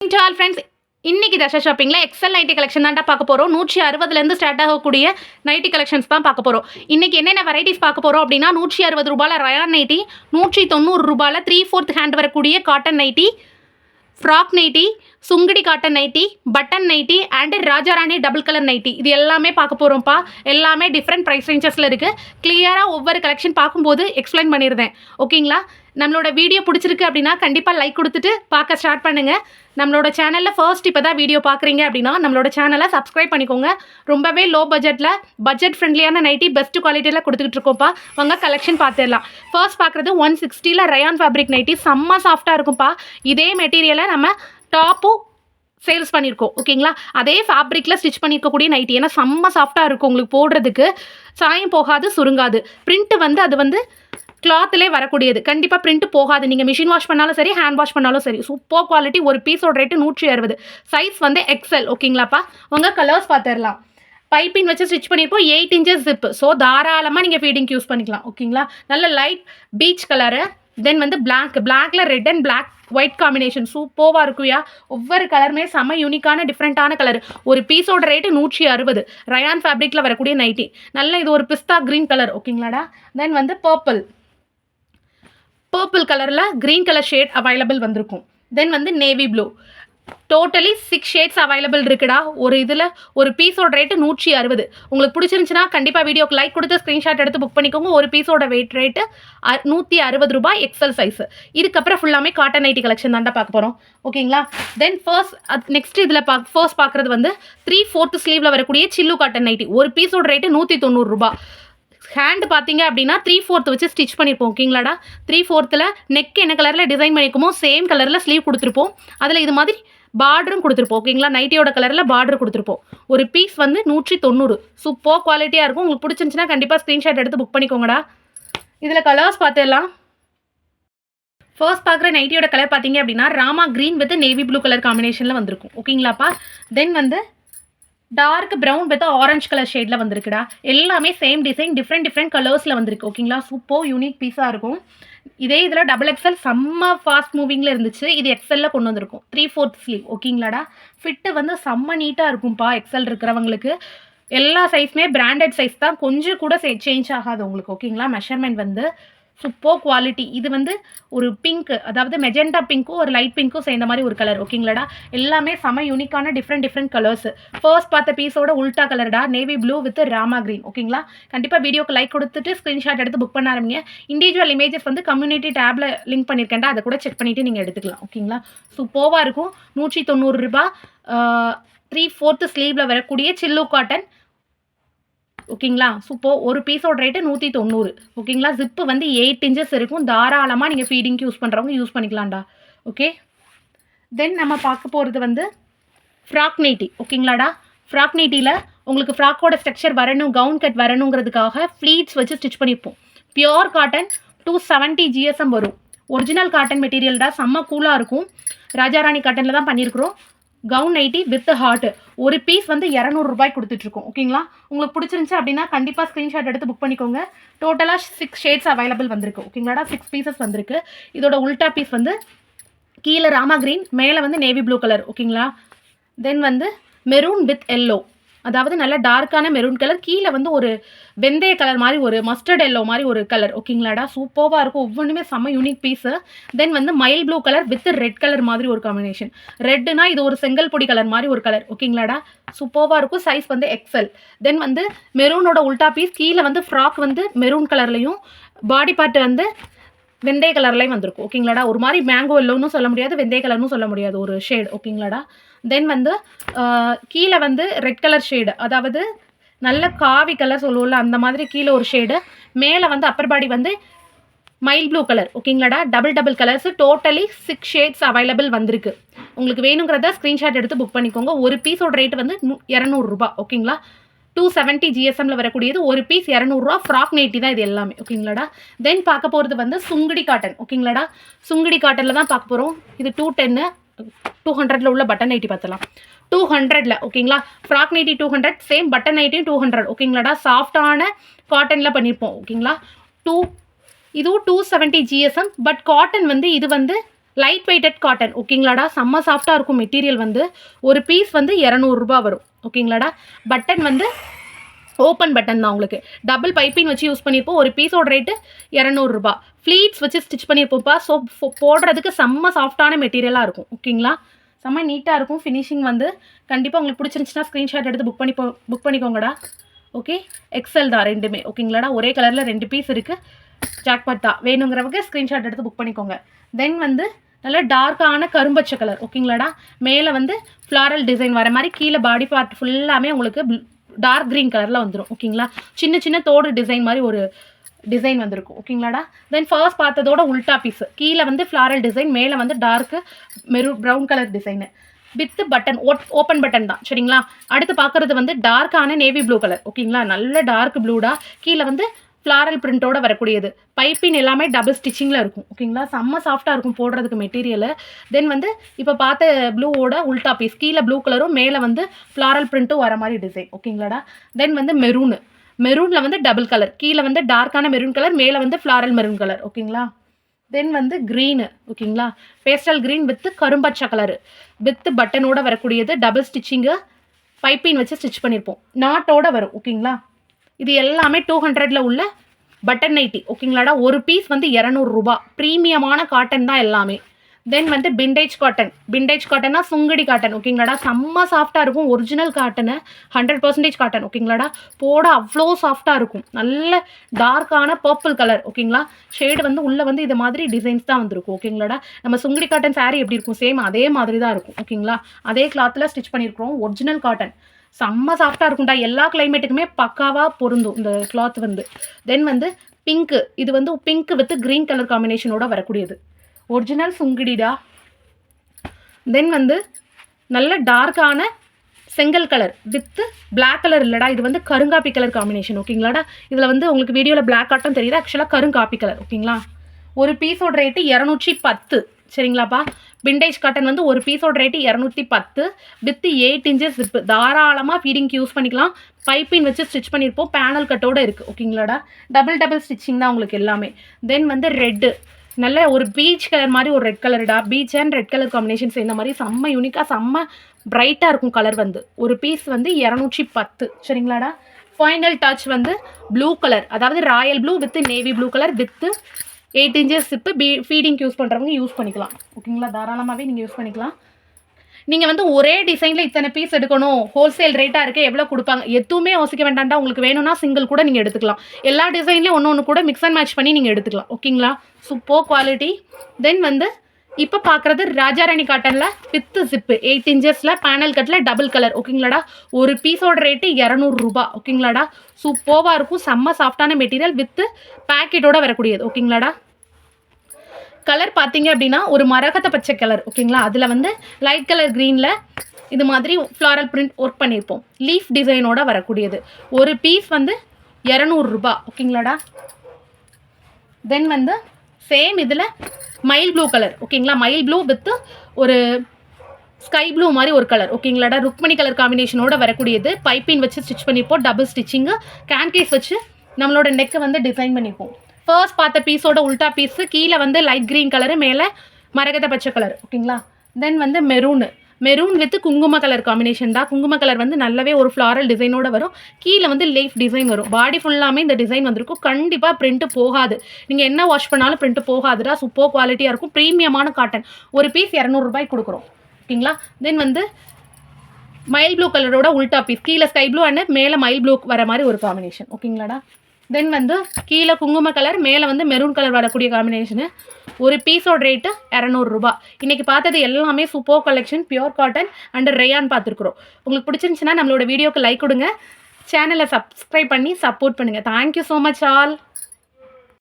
All friends இன்னைக்கு தசா ஷாப்பிங்கில் XL nightie collection தான்டா பார்க்க போகிறோம் நூற்றி அறுபதுலேருந்து ஸ்டார்ட் ஆகக்கூடிய நைட்டி கலெக்ஷன்ஸ் தான் பார்க்க போகிறோம் இன்னைக்கு என்னென்ன வெரைட்டிஸ் பார்க்க போகிறோம் அப்படின்னா நூற்றி அறுபது ரூபாயில் ரயான் நைட்டி நூற்றி தொண்ணூறு ரூபாயில் த்ரீ ஃபோர்த் ஹேண்ட் வரக்கூடிய cotton nighty frock nighty Sungudi cotton nighty button nighty and Rajarani double colour nighty இது எல்லாமே பார்க்க போகிறோம்ப்பா எல்லாமே டிஃப்ரெண்ட் ப்ரைஸ் ரேஞ்சஸில் இருக்குது கிளியராக ஒவ்வொரு கலெக்ஷன் பார்க்கும்போது எக்ஸ்பிளைன் பண்ணியிருந்தேன் ஓகேங்களா நம்மளோட வீடியோ பிடிச்சிருக்கு அப்படின்னா கண்டிப்பாக லைக் கொடுத்துட்டு பார்க்க ஸ்டார்ட் பண்ணுங்கள் நம்மளோட சேனலில் ஃபர்ஸ்ட் இப்போ தான் வீடியோ பார்க்குறீங்க அப்படின்னா நம்மளோட சேனலை சப்ஸ்கிரைப் பண்ணிக்கோங்க. ரொம்பவே லோ பட்ஜெட்டில் பட்ஜெட் ஃப்ரெண்ட்லியான நைட்டி பெஸ்ட் குவாலிட்டியில் கொடுத்துக்கிட்டு இருக்கோம்ப்பா. வாங்க கலெக்ஷன் பார்த்துடலாம். ஃபர்ஸ்ட் பார்க்குறது ஒன் சிக்ஸ்டியில் ரயான் ஃபேப்ரிக் நைட்டி செம்ம சாஃப்டாக இருக்கும்ப்பா. இதே மெட்டீரியலை நம்ம டாப்பும் சேல்ஸ் பண்ணியிருக்கோம். ஓகேங்களா அதே ஃபேப்ரிக்கில் ஸ்டிச் பண்ணியிருக்கக்கூடிய நைட்டி ஏன்னா செம்ம சாஃப்டாக இருக்கும் உங்களுக்கு போடுறதுக்கு. சாயம் போகாது சுருங்காது. பிரிண்ட்டு வந்து அது வந்து கிளாத்லே வரக்கூடியது. கண்டிப்பாக பிரிண்ட் போகாது. நீங்கள் மிஷின் வாஷ் பண்ணாலும் சரி ஹேண்ட் வாஷ் பண்ணாலும் சரி. சூப்பர் குவாலிட்டி ஒரு பீஸோட ரேட்டு நூற்றி அறுபது. சைஸ் வந்து எக்ஸல் ஓகேங்களாப்பா? உங்கள் கலர்ஸ் பார்த்துடலாம் பைப்பிங் வச்சு ஸ்டிச் பண்ணியிருப்போம் எயிட் இன்ச்சஸ் ஜிப்பு ஸோ தாராளமாக நீங்கள் ஃபீடிங் யூஸ் பண்ணிக்கலாம். ஓகேங்களா? நல்ல லைட் பீச் கலரு தென் வந்து பிளாக் பிளாக்ல red and black white combination சூப்பர்வாக இருக்குயா ஒவ்வொரு கலருமே செம்ம யூனிக்கான டிஃப்ரெண்ட்டான கலர் ஒரு பீஸோட ரேட்டு நூற்றி அறுபது. ரயான் ஃபேப்ரிக்கில் வரக்கூடிய நைட்டி நல்ல இது ஒரு பிஸ்தா க்ரீன் கலர் ஓகேங்களாடா? தென் வந்து பர்பிள் பர்பிள் கலரில் க்ரீன் கலர் ஷேட் அவைலபிள் வந்திருக்கும். தென் வந்து navy blue totally six shades available இருக்குடா. ஒரு இதில் ஒரு பீஸோட ரேட்டு நூற்றி அறுபது. உங்களுக்கு பிடிச்சிருந்துச்சுன்னா கண்டிப்பாக வீடியோக்கு லைக் கொடுத்து ஸ்க்ரீன்ஷாட் எடுத்து புக் பண்ணிக்கோங்க. ஒரு பீஸோட வெயிட் ரேட்டு நூற்றி அறுபது ரூபாய் எக்ஸல் சைஸ் இதுக்கப்புறம் ஃபுல்லாமே காட்டன் நைட்டி கலெக்ஷன் தாண்டா பார்க்க போகிறோம் ஓகேங்களா தென் ஃபர்ஸ்ட் நெக்ஸ்ட் இதில் பா ஃபர்ஸ்ட் பார்க்குறது வந்து த்ரீ ஃபோர்த் ஸ்லீவில் வரக்கூடிய சில்லு காட்டன் நைட்டி ஒரு பீஸோட ரேட்டு நூற்றி தொண்ணூறுரூபா ஹேண்ட் பார்த்தீங்க அப்படின்னா த்ரீ ஃபோர்த் வச்சு ஸ்டிச் பண்ணியிருப்போம் ஓகேங்களாடா? த்ரீ ஃபோர்த்தில் நெக் என்ன கலரில் டிசைன் பண்ணியிருக்கோமோ சேம் கலரில் ஸ்லீவ் கொடுத்துருப்போம். அதில் இது மாதிரி பார்டரும் கொடுத்துருப்போம் ஓகேங்களா? நைட்டியோட கலரில் பார்டர் கொடுத்துருப்போம். ஒரு பீஸ் வந்து நூற்றி தொண்ணூறு சூப்பர் குவாலிட்டியாக இருக்கும். உங்களுக்கு பிடிச்சிருந்துச்சுன்னா கண்டிப்பாக ஸ்க்ரீன்ஷாட் எடுத்து புக் பண்ணிக்கோங்கடா. இதில் கலர்ஸ் பார்த்துடலாம். ஃபர்ஸ்ட் பார்க்குற நைட்டியோட கலர் பார்த்தீங்க அப்படின்னா Rama green with navy blue colour காம்பினேஷனில் வந்திருக்கும். ஓகேங்களாப்பா? தென் வந்து dark brown with orange colour ஷேடில் வந்திருக்குடா. எல்லாமே சேம் டிசைன் டிஃப்ரெண்ட் டிஃப்ரெண்ட் கலர்ஸில் வந்திருக்கு. ஓகேங்களா சூப்பர் யூனிக் பீஸாக இருக்கும். இதே இதில் டபுள் எக்ஸல் செம்ம ஃபாஸ்ட் மூவிங்கில் இருந்துச்சு. இது எக்ஸலில் கொண்டு வந்திருக்கும். த்ரீ ஃபோர்த் ஸ்லீவ் ஓகேங்களாடா ஃபிட்டு வந்து செம்ம நீட்டாக இருக்கும்ப்பா எக்ஸல் இருக்கிறவங்களுக்கு. எல்லா சைஸுமே பிராண்டட் சைஸ் தான். கொஞ்சம் கூட சேஞ்ச் ஆகாது உங்களுக்கு. ஓகேங்களா மெஷர்மெண்ட் வந்து சூப்பர் குவாலிட்டி இது வந்து ஒரு பிங்க் அதாவது மெஜெண்டா பிங்க்கும் ஒரு லைட் பிங்க்கும் சேர்ந்த மாதிரி ஒரு கலர் ஓகேங்களாடா எல்லாமே செம யூனிக்கான டிஃப்ரெண்ட் டிஃப்ரெண்ட் கலர்ஸ் ஃபர்ஸ்ட் பார்த்த பீஸோட உல்டா கலர்டா navy blue with rama green ஓகேங்களா கண்டிப்பாக வீடியோக்கு லைக் கொடுத்துட்டு ஸ்க்ரீன்ஷாட் எடுத்து புக் பண்ண ஆரம்பிங்க இண்டிவிஜுவல் இமேஜஸ் வந்து கம்யூனிட்டி டேப்ல லிங்க் பண்ணியிருக்கேன்டா அதை கூட செக் பண்ணிவிட்டு நீங்கள் எடுத்துக்கலாம் ஓகேங்களா சூப்பர்வாக இருக்கும். நூற்றி தொண்ணூறு ரூபா த்ரீ ஃபோர்த்து ஸ்லீவில் வரக்கூடிய சில்லு காட்டன் ஓகேங்களா? சூப்பர் ஒரு பீஸோட ரேட்டு நூற்றி தொண்ணூறு ஓகேங்களா? ஜிப்பு வந்து எயிட் இன்ச்சஸ் இருக்கும். தாராளமாக நீங்கள் ஃபீடிங்க்கு யூஸ் பண்ணுறவங்க யூஸ் பண்ணிக்கலாம்டா. ஓகே தென் நம்ம பார்க்க போகிறது வந்து ஃப்ராக் நைட்டி ஓகேங்களாடா? ஃப்ராக் நைட்டியில் உங்களுக்கு ஃப்ராக்கோட ஸ்ட்ரக்சர் வரணும் கவுன் கட் வரணுங்கிறதுக்காக ஃப்ளீட்ஸ் வச்சு ஸ்டிச் பண்ணியிருப்போம் pure cotton two seventy GSM வரும். ஒரிஜினல் காட்டன் மெட்டீரியல் தான் செம்ம கூலாக இருக்கும். ராஜாராணி காட்டனில் தான் பண்ணியிருக்கிறோம். கவுன் நைட்டி வித் ஹார்ட் ஒரு பீஸ் வந்து இரநூறுபாய் கொடுத்துட்ருக்கோம். ஓகேங்களா? உங்களுக்கு பிடிச்சிருந்துச்சி அப்படின்னா கண்டிப்பாக ஸ்க்ரீன்ஷாட் எடுத்து புக் பண்ணிக்கோங்க. டோட்டலாக சிக்ஸ் ஷேட்ஸ் அவைலபிள் வந்திருக்கு. ஓகேங்களாடா? சிக்ஸ் பீசஸ் வந்திருக்கு. இதோட உல்டா பீஸ் வந்து கீழே ராமா கிரீன் மேலே வந்து நேவி ப்ளூ கலர் ஓகேங்களா? தென் வந்து மெரூன் வித் எல்லோ அதாவது நல்லா டார்க்கான மெரூன் கலர் கீழே வந்து ஒரு வெந்தய கலர் மாதிரி ஒரு மஸ்டர்ட் எல்லோ மாதிரி ஒரு கலர் ஓகேங்களாடா? சூப்பராக இருக்கும். ஒவ்வொன்றுமே செம்ம யூனிக் பீஸு தென் வந்து மயில் blue colour with red colour மாதிரி ஒரு காம்பினேஷன் ரெட்டுனா இது ஒரு செங்கல் பொடி கலர் மாதிரி ஒரு கலர் ஓகேங்களாடா? சூப்பராக இருக்கும். சைஸ் வந்து எக்ஸல் தென் வந்து மெரூனோட உல்டா பீஸ் கீழே வந்து ஃப்ராக் வந்து மெரூன் கலர்லையும் பாடி பார்ட் வந்து வெந்தய கலர்லேயும் வந்திருக்கும். ஓகேங்களாடா? ஒரு மாதிரி மேங்கோ எல்லோன்னு சொல்ல முடியாது வெந்தய கலர்னு சொல்ல முடியாது ஒரு ஷேடு ஓகேங்களாடா? தென் வந்து கீழே வந்து ரெட் கலர் ஷேடு அதாவது நல்ல காவி கலர் சொல்லுவோம்ல அந்த மாதிரி கீழே ஒரு ஷேடு மேலே வந்து அப்பர் பாடி வந்து mile blue colour ஓகேங்களாடா? Double double colours totally six shades available வந்திருக்கு. உங்களுக்கு வேணுங்கிறத ஸ்க்ரீன்ஷாட் எடுத்து புக் பண்ணிக்கோங்க. ஒரு பீஸோட ரேட் வந்து நூ- இரநூறுபா ஓகேங்களா? டூ செவன்ட்டி ஜிஎஸ்எம்ல வரக்கூடியது ஒரு பீஸ் இரநூறுவா ஃப்ராக் நைட்டி தான் இது எல்லாமே ஓகேங்களாடா? தென் பார்க்க போகிறது வந்து சுங்குடி காட்டன் ஓகேங்களாடா? சுங்குடி காட்டனில் தான் பார்க்க போகிறோம் இது டூ டென்னு டூ ஹண்ட்ரட்ல உள்ள பட்டன் நைட்டி பார்த்தலாம் டூ ஹண்ட்ரட்ல ஓகேங்களா? Frock nighty two hundred same button நைட்டியும் two hundred ஓகேங்களாடா? சாஃப்டான காட்டனில் பண்ணியிருப்போம் ஓகேங்களா? டூ இதுவும் two seventy GSM but cotton வந்து இது வந்து லைட் வெயிட்டட் காட்டன் ஓகேங்களாடா செம்ம சாஃப்டாக இருக்கும் மெட்டீரியல் வந்து. ஒரு பீஸ் வந்து இரநூறுபா வரும் ஓகேங்களாடா பட்டன் வந்து ஓப்பன் பட்டன் தான் உங்களுக்கு. டபுள் பைப்பிங் வச்சு யூஸ் பண்ணியிருப்போம் ஒரு பீஸோட ரேட்டு இரநூறுபா. ஃப்ளீட்ஸ் வச்சு ஸ்டிச் பண்ணியிருப்போம்ப்பா ஸோ போடுறதுக்கு செம்ம சாஃப்டான மெட்டீரியலாக இருக்கும் ஓகேங்களா செம்ம நீட்டாக இருக்கும். ஃபினிஷிங் வந்து கண்டிப்பாக உங்களுக்கு பிடிச்சிருந்துச்சுன்னா ஸ்க்ரீன்ஷாட் எடுத்து புக் பண்ணி புக் பண்ணிக்கோங்கடா. ஓகே எக்ஸல் தான் ரெண்டுமே ஓகேங்களாடா ஒரே கலரில் ரெண்டு பீஸ் இருக்குது ஜாக்பாட் தான். வேணுங்கிறவங்க ஸ்க்ரீன்ஷாட் எடுத்து புக் பண்ணிக்கோங்க. தென் வந்து நல்ல டார்க்கான கரும்பச்சை கலர் ஓகேங்களாடா மேலே வந்து ஃப்ளாரல் டிசைன் வர மாதிரி கீழே பாடி பார்ட் ஃபுல்லாமே உங்களுக்கு டார்க் க்ரீன் கலரில் வந்துடும் ஓகேங்களா சின்ன சின்ன தோடு டிசைன் மாதிரி ஒரு டிசைன் வந்திருக்கும் ஓகேங்களாடா தென் ஃபர்ஸ்ட் பார்த்ததோட உல்டா பீஸ் கீழே வந்து ஃப்ளாரல் டிசைன் மேலே வந்து dark Meru brown colour design with button open button தான் சரிங்களா? அடுத்து பார்க்குறது வந்து டார்க்கான நேவி ப்ளூ கலர் ஓகேங்களா நல்ல டார்க் ப்ளூடா கீழே வந்து ஃப்ளாரல் பிரிண்ட்டோட வரக்கூடியது. பைப்பின் எல்லாமே டபுள் ஸ்டிச்சிங்கில் இருக்கும். ஓகேங்களா செம்ம சாஃப்டாக இருக்கும் போடுறதுக்கு மெட்டீரியலு தென் வந்து இப்போ பார்த்த ப்ளூவோட உல்டா பீஸ் கீழே ப்ளூ கலரும் மேலே வந்து ஃப்ளாரல் பிரிண்ட்டும் வர மாதிரி டிசைன் ஓகேங்களாடா தென் வந்து மெரூனு மெரூனில் வந்து டபுள் கலர் கீழே வந்து டார்க்கான மெரூன் கலர் மேலே வந்து ஃப்ளாரல் மெரூன் கலர் ஓகேங்களா தென் வந்து க்ரீனு ஓகேங்களா பேஸ்டல் க்ரீன் வித்து கரும்பச்சை கலரு வித்து பட்டனோட வரக்கூடியது டபுள் ஸ்டிச்சிங்கு பைப்பின் வச்சு ஸ்டிச் பண்ணியிருப்போம் நாட்டோட வரும். ஓகேங்களா இது எல்லாமே டூ ஹண்ட்ரடில் உள்ள பட்டன் நைட்டி ஓகேங்களாடா? ஒரு பீஸ் வந்து இரநூறுபா ப்ரீமியமான காட்டன் தான் எல்லாமே. தென் வந்து பிண்டேஜ் காட்டன் பிண்டேஜ் காட்டன்னா சுங்கடி காட்டன் ஓகேங்களாடா? செம்ம சாஃப்டாக இருக்கும். Original cotton hundred percentage cotton ஓகேங்களாடா? போட அவ்வளோ சாஃப்டாக இருக்கும். நல்ல டார்க்கான பர்பிள் கலர் ஓகேங்களா? ஷேடு வந்து உள்ளே வந்து இது மாதிரி டிசைன்ஸ் தான் வந்திருக்கும் ஓகேங்களாடா? நம்ம சுங்கடி காட்டன் saree எப்படி இருக்கும்? சேம் அதே மாதிரி தான் இருக்கும் ஓகேங்களா? அதே கிளாத்தில் ஸ்டிச் பண்ணியிருக்கிறோம் ஒரிஜினல் காட்டன் செம்ம சாஃப்டாக இருக்கும்டா. எல்லா கிளைமேட்டுக்குமே பக்காவாக பொருந்தும் இந்த கிளாத் வந்து. தென் வந்து பிங்க்கு இது வந்து பிங்க் வித் க்ரீன் கலர் காம்பினேஷனோட வரக்கூடியது. ஒரிஜினல் சுங்கிடிடா. தென் வந்து நல்ல டார்க்கான செங்கல் கலர் வித்து பிளாக் கலர் இல்லைடா. இது வந்து கருங்காப்பி கலர் காம்பினேஷன் ஓகேங்களாடா? இதில் வந்து உங்களுக்கு வீடியோவில் பிளாக் ஆட்டம் தெரியுது. ஆக்சுவலாக கருங்காப்பி கலர் ஓகேங்களா? ஒரு பீஸோட ரேட்டு இரநூற்றி பத்து. சரிங்களாப்பா? பிண்டேஜ் காட்டன் வந்து ஒரு பீஸோட ரேட்டு இரநூத்தி பத்து. வித் எயிட் இன்ச்சஸ் ஜிப்பு தாராளமாக ஃபீடிங்க்கு யூஸ் பண்ணிக்கலாம். பைப்பின் வச்சு ஸ்டிச் பண்ணியிருப்போம் பேனல் கட்டோட இருக்குது ஓகேங்களாடா? டபுள் டபுள் ஸ்டிச்சிங் தான் உங்களுக்கு எல்லாமே. தென் வந்து ரெட்டு நல்ல ஒரு பீச் கலர் மாதிரி ஒரு red கலர்டா peach and red colour combination சேர்ந்த மாதிரி செம்ம யூனிக்காக செம்ம பிரைட்டாக இருக்கும் கலர் வந்து. ஒரு பீஸ் வந்து இரநூற்றி பத்து. சரிங்களாடா? ஃபைனல் டச் வந்து ப்ளூ கலர் அதாவது royal blue with navy blue colour with eight inches zip பீ ஃபீடிங்க்கு யூஸ் பண்ணுறவங்க யூஸ் பண்ணிக்கலாம். ஓகேங்களா தாராளமாகவே நீங்கள் யூஸ் பண்ணிக்கலாம். நீங்கள் வந்து ஒரே டிசைனில் இத்தனை பீஸ் எடுக்கணும். ஹோல்சேல் ரேட்டாக இருக்குது எவ்வளோ கொடுப்பாங்க? எதுவுமே யோசிக்க வேண்டாம்டா உங்களுக்கு வேணும்னா சிங்கிள் கூட நீங்கள் எடுத்துக்கலாம். எல்லா டிசைன்லேயும் ஒன்று ஒன்று கூட மிக்ஸ் அண்ட் மேட்ச் பண்ணி நீங்கள் எடுத்துக்கலாம். ஓகேங்களா சூப்பர் குவாலிட்டி தென் வந்து இப்போ பார்க்குறது ராஜாராணி காட்டனில் வித்து ஜிப்பு எயிட் இன்ச்சஸில் பேனல் கட்டில் டபுள் கலர் ஓகேங்களாடா? ஒரு பீஸோட ரேட்டு இரநூறுபா ஓகேங்களாடா? சூப்பராக இருக்கும் செம்ம சாஃப்டான மெட்டீரியல் வித்து பேக்கெட்டோட வரக்கூடியது ஓகேங்களாடா? கலர் பார்த்தீங்க அப்படின்னா ஒரு மரகத பச்சை கலர் ஓகேங்களா? அதில் வந்து லைட் கலர் க்ரீனில் இது மாதிரி ஃப்ளாரல் பிரிண்ட் ஒர்க் பண்ணியிருப்போம் லீஃப் டிசைனோட வரக்கூடியது. ஒரு பீஸ் வந்து இரநூறுபா ஓகேங்களாடா? தென் வந்து சேம் இதில் மயில் ப்ளூ கலர் ஓகேங்களா மயில் ப்ளூ வித் ஒரு ஸ்கை ப்ளூ மாதிரி ஒரு கலர் ஓகேங்களாடா ருக்மணி கலர் காம்பினேஷனோட வரக்கூடியது. பைப்பின் வச்சு ஸ்டிச் பண்ணிப்போம். டபுள் ஸ்டிச்சிங்கு கேன்கேஸ் வச்சு நம்மளோட நெக்கை வந்து டிசைன் பண்ணிப்போம். ஃபர்ஸ்ட் பார்த்த பீஸோட உல்டா பீஸு கீழே வந்து லைட் க்ரீன் கலரு மேலே மரகத பச்சை கலர் ஓகேங்களா தென் வந்து மெரூனு மெரூன் வித் குங்கும கலர் காம்பினேஷன் தான். குங்கும கலர் வந்து நல்லாவே ஒரு ஃப்ளாரல் டிசைனோட வரும். கீழே வந்து லேஃப் டிசைன் வரும். பாடி ஃபுல்லாமே இந்த டிசைன் வந்திருக்கும். கண்டிப்பாக பிரிண்ட்டு போகாது. நீங்கள் என்ன வாஷ் பண்ணாலும் பிரிண்ட் போகாதுடா. சூப்பர் குவாலிட்டியாக இருக்கும். ப்ரீமியமான காட்டன் ஒரு பீஸ் இரநூறுபாய்க்கு கொடுக்குறோம். ஓகேங்களா? தென் வந்து மயில் ப்ளூ கலரோட உல்டா பீஸ் கீழே ஸ்கை ப்ளூ அண்ட் மேலே மயில் ப்ளூ வர மாதிரி ஒரு காம்பினேஷன் ஓகேங்களாடா? தென் வந்து கீழே குங்கும கலர் மேலே வந்து மெரூன் கலர் வரக்கூடிய காம்பினேஷனு ஒரு பீஸோட ரேட்டு இரநூறுபா. இன்றைக்கி பார்த்தது எல்லாமே super collection pure cotton and rayon பார்த்துருக்குறோம். உங்களுக்கு பிடிச்சிருந்துச்சுன்னா நம்மளோட வீடியோக்கு லைக் கொடுங்க. சேனலை சப்ஸ்கிரைப் பண்ணி சப்போர்ட் பண்ணுங்கள் தேங்க்யூ ஸோ மச் ஆல்